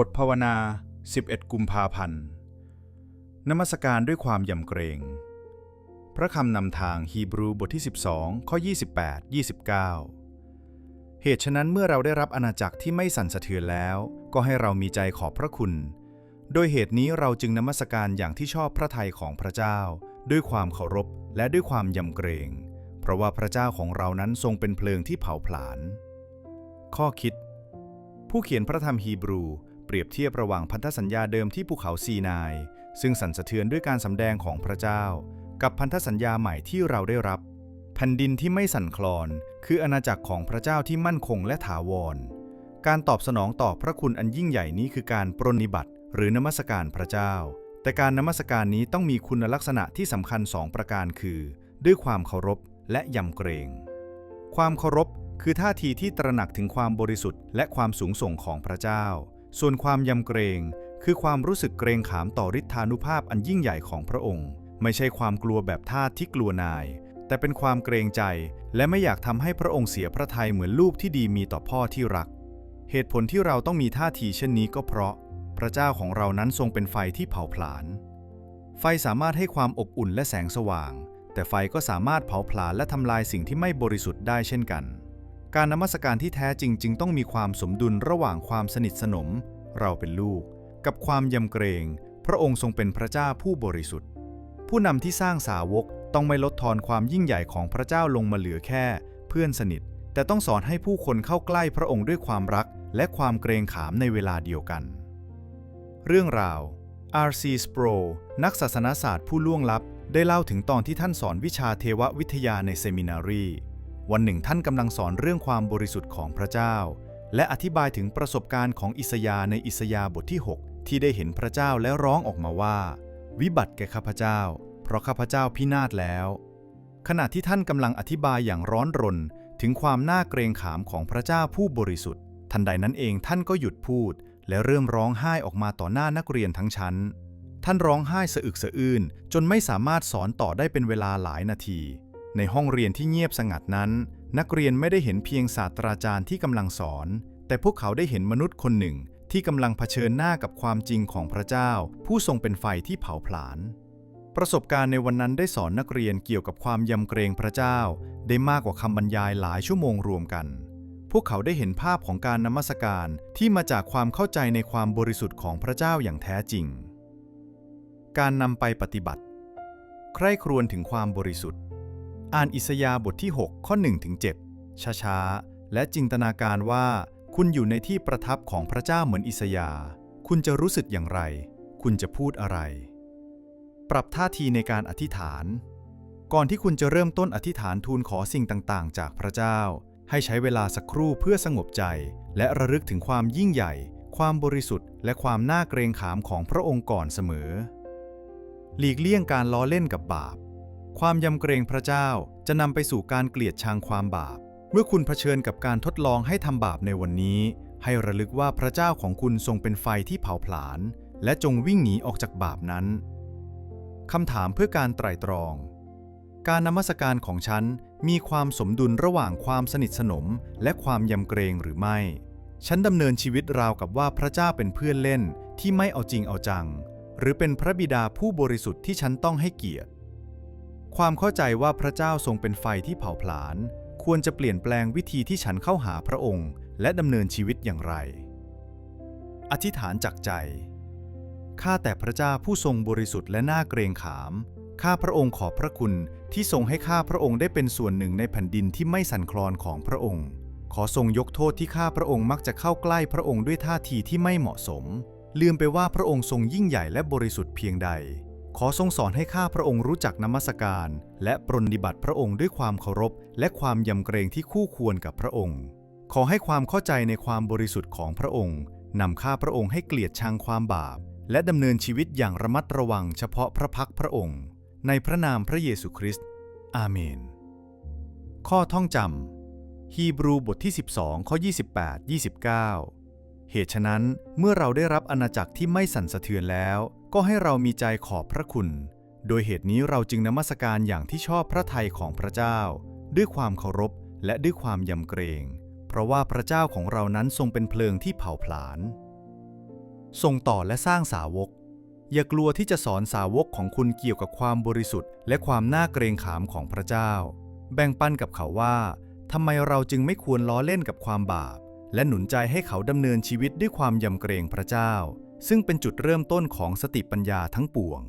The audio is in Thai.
บทภาวนา 11 กุมภาพันธ์นมัสการด้วยความยำเกรง พระคำนำทางฮีบรูบทที่ 12 ข้อ 28 29 เหตุฉะนั้นเมื่อเราได้รับอาณาจักรที่ไม่สั่นสะเทือนแล้ว ก็ให้เรามีใจขอบพระคุณ โดยเหตุนี้เราจึงนมัสการอย่างที่ชอบพระทัยของพระเจ้า ด้วยความเคารพและด้วยความยำเกรง เพราะว่าพระเจ้าของเรานั้นทรงเป็นเพลิงที่เผาผลาญข้อคิด ผู้เขียนพระธรรมฮีบรู เปรียบเทียบระหว่างพันธสัญญาเดิมที่ภูเขาซีนาย ซึ่งสั่นสะเทือนด้วยการสำแดงของพระเจ้า กับพันธสัญญาใหม่ที่เราได้รับ แผ่นดินที่ไม่สั่นคลอน คืออาณาจักรของพระเจ้าที่มั่นคงและถาวร การตอบสนองต่อพระคุณอันยิ่งใหญ่นี้คือการปรนนิบัติ หรือนมัสการพระเจ้า แต่การนมัสการนี้ต้องมีคุณลักษณะที่สำคัญสองประการคือ ด้วยความเคารพและยำเกรง ความเคารพคือท่าทีที่ตระหนักถึงความบริสุทธิ์และความสูงส่งของพระเจ้า ส่วนความยำเกรง คือความรู้สึกเกรงขามต่อฤทธานุภาพอันยิ่งใหญ่ของพระองค์ ไม่ใช่ความกลัวแบบท่าที่กลัวนาย แต่เป็นความเกรงใจ และไม่อยากทำให้พระองค์เสียพระทัยเหมือนลูกที่ดีมีต่อพ่อที่รัก เหตุผลที่เราต้องมีท่าทีเช่นนี้ก็เพราะ พระเจ้าของเรานั้นทรงเป็นไฟที่เผาผลาญไฟสามารถให้ความอบอุ่นและแสงสว่าง แต่ไฟก็สามารถเผาผลาญและทำลายสิ่งที่ไม่บริสุทธิ์ได้เช่นกัน การนมัสการที่แท้จริงจึงต้องมีความสมดุลระหว่างความสนิทสนม เราเป็นลูก กับความยำเกรง พระองค์ทรงเป็นพระเจ้าผู้บริสุทธิ์ ผู้นำที่สร้างสาวกต้องไม่ลดทอนความยิ่งใหญ่ของพระเจ้าลงมาเหลือแค่ เพื่อนสนิท แต่ต้องสอนให้ผู้คนเข้าใกล้พระองค์ด้วยความรัก และความเกรงขามในเวลาเดียวกัน เรื่องราว R.C. Sproul นักศาสนศาสตร์ผู้ล่วงลับ ได้เล่าถึงตอนที่ท่านสอนวิชาเทววิทยาในเซมินารี วันหนึ่งท่านกำลังสอนเรื่องความบริสุทธิ์ของพระเจ้า และอธิบายถึงประสบการณ์ของอิสยาในอิสยาบทที่ 6 ที่ได้เห็นพระเจ้าและร้องออกมาว่า วิบัติแก่ข้าพเจ้า เพราะข้าพเจ้าพินาศแล้ว ขณะที่ท่านกำลังอธิบายอย่างร้อนรน ถึงความน่าเกรงขามของพระเจ้าผู้บริสุทธิ์ ทันใดนั้นเองท่านก็หยุดพูด และเริ่มร้องไห้ออกมาต่อหน้านักเรียนทั้งชั้น ท่านร้องไห้สะอึกสะอื้นจนไม่สามารถสอนต่อได้เป็นเวลาหลายนาที ในห้องเรียนที่เงียบสงัดนั้น นักเรียนไม่ได้เห็นเพียงศาสตราจารย์ที่กำลังสอน แต่พวกเขาได้เห็นมนุษย์คนหนึ่งที่กำลังเผชิญหน้ากับความจริงของพระเจ้า ผู้ทรงเป็นไฟที่เผาผลาญประสบการณ์ในวันนั้นได้สอนนักเรียนเกี่ยวกับความยำเกรงพระเจ้า ได้มากกว่าคำบรรยายหลายชั่วโมงรวมกัน พวกเขาได้เห็นภาพของการนมัสการที่มาจากความเข้าใจในความบริสุทธิ์ของพระเจ้าอย่างแท้จริง การนำไปปฏิบัติ ใคร่ครวญถึงความบริสุทธิ์ อ่านอิสยาห์บทที่ 6 ข้อ1ถึง7ช้าๆ และจินตนาการว่าคุณอยู่ในที่ประทับของพระเจ้าเหมือนอิสยาห์คุณจะรู้สึกอย่างไร คุณจะพูดอะไร ปรับท่าทีในการอธิษฐาน ก่อนที่คุณจะเริ่มต้นอธิษฐานทูลขอสิ่งต่างๆ จากพระเจ้า ให้ใช้เวลาสักครู่เพื่อสงบใจ และระลึกถึงความยิ่งใหญ่ ความบริสุทธิ์ และความน่าเกรงขามของพระองค์ก่อนเสมอ หลีกเลี่ยงการล้อเล่นกับบาป ความยำเกรงพระเจ้าจะนำไปสู่การเกลียดชังความบาป เมื่อคุณเผชิญกับการทดลองให้ทำบาปในวันนี้ ให้ระลึกว่าพระเจ้าของคุณทรงเป็นไฟที่เผาผลาญและจงวิ่งหนีออกจากบาปนั้นคำถามเพื่อการไตร่ตรอง การนมัสการของฉันมีความสมดุลระหว่างความสนิทสนมและความยำเกรงหรือไม่ ฉันดำเนินชีวิตราวกับว่าพระเจ้าเป็นเพื่อนเล่นที่ไม่เอาจริงเอาจัง หรือเป็นพระบิดาผู้บริสุทธิ์ที่ฉันต้องให้เกียรติ ความเข้าใจว่าพระเจ้าทรงเป็นไฟที่เผาผลาญ ควรจะเปลี่ยนแปลงวิธีที่ฉันเข้าหาพระองค์ และดำเนินชีวิตอย่างไร อธิษฐานจากใจ ข้าแต่พระเจ้าผู้ทรงบริสุทธิ์และน่าเกรงขาม ข้าพระองค์ขอบพระคุณที่ทรงให้ข้าพระองค์ได้เป็นส่วนหนึ่งในแผ่นดินที่ไม่สั่นคลอนของพระองค์ ขอทรงยกโทษที่ข้าพระองค์มักจะเข้าใกล้พระองค์ด้วยท่าทีที่ไม่เหมาะสม ลืมไปว่าพระองค์ทรงยิ่งใหญ่และบริสุทธิ์เพียงใด ขอทรงสอนให้ข้าพระองค์รู้จักนมัสการ และปรนนิบัติพระองค์ด้วยความเคารพ และความยำเกรงที่คู่ควรกับพระองค์ ขอให้ความเข้าใจในความบริสุทธิ์ของพระองค์นำข้าพระองค์ให้เกลียดชังความบาป และดำเนินชีวิตอย่างระมัดระวังเฉพาะพระพักพระองค์ ในพระนามพระเยซูคริสต์ อาเมน ข้อท่องจำฮีบรูบทที่ 12 ข้อ 28 29 เหตุฉะนั้นเมื่อเราได้รับอาณาจักรที่ไม่สั่นสะเทือนแล้ว ก็ให้เรามีใจขอบพระคุณ โดยเหตุนี้เราจึงนมัสการอย่างที่ชอบพระทัยของพระเจ้า ด้วยความเคารพและด้วยความยำเกรง เพราะว่าพระเจ้าของเรานั้นทรงเป็นเพลิงที่เผาผลาญส่งต่อและสร้างสาวก อย่ากลัวที่จะสอนสาวกของคุณเกี่ยวกับความบริสุทธิ์ และความน่าเกรงขามของพระเจ้า แบ่งปันกับเขาว่าทำไมเราจึงไม่ควรล้อเล่นกับความบาป และหนุนใจให้เขาดำเนินชีวิตด้วยความยำเกรงพระเจ้า ซึ่งเป็นจุดเริ่มต้นของสติปัญญาทั้งปวง